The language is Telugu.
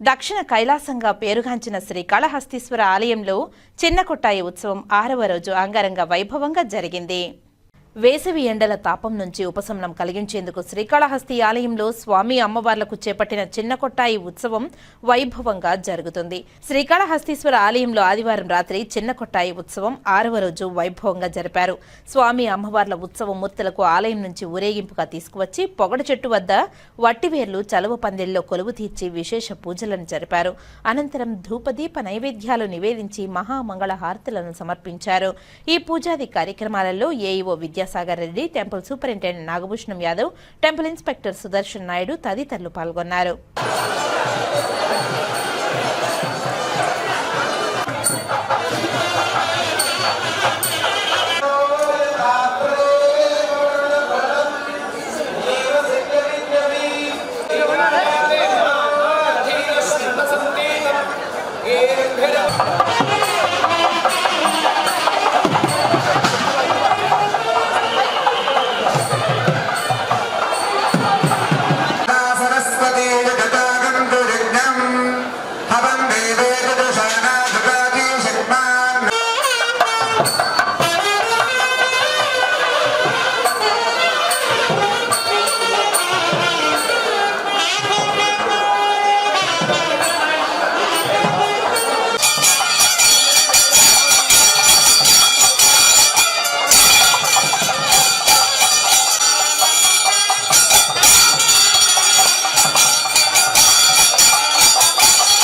దక్షిణ కైలాసంగా పేరుగాంచిన శ్రీ కాళహస్తీశ్వర ఆలయంలో చిన్నకొట్టాయి ఉత్సవం ఆరవ రోజు అంగరంగ వైభవంగా జరిగింది. వేసవి ఎండల తాపం నుంచి ఉపశమనం కలిగించేందుకు శ్రీకాళహస్తి ఆలయంలో స్వామి అమ్మవార్లకు చేపట్టిన చిన్న కొట్టాయి ఉత్సవం వైభవంగా జరుగుతుంది. శ్రీకాళహస్తీశ్వర ఆలయంలో ఆదివారం రాత్రి చిన్న కొట్టాయి ఉత్సవం ఆరవ రోజు వైభవంగా జరిపారు. స్వామి అమ్మవార్ల ఉత్సవ మూర్తులకు ఆలయం నుంచి ఊరేగింపుగా తీసుకువచ్చి పొగడ చెట్టు వద్ద వట్టివేర్లు చలువ పందిల్లో కొలువు తీర్చి విశేష పూజలను జరిపారు. అనంతరం ధూపదీప నైవేద్యాలు నివేదించి మహామంగళ హారతులను సమర్పించారు. ఈ పూజాది కార్యక్రమాలలో AEO Vidyasagar Reddy temple superintendent Nagabhushanam Yadav temple inspector Sudarshan Naidu తదితరులు పాల్గొన్నారు Yeah. सरस्वती जगदागन्तु यज्ञम् हवम् देवे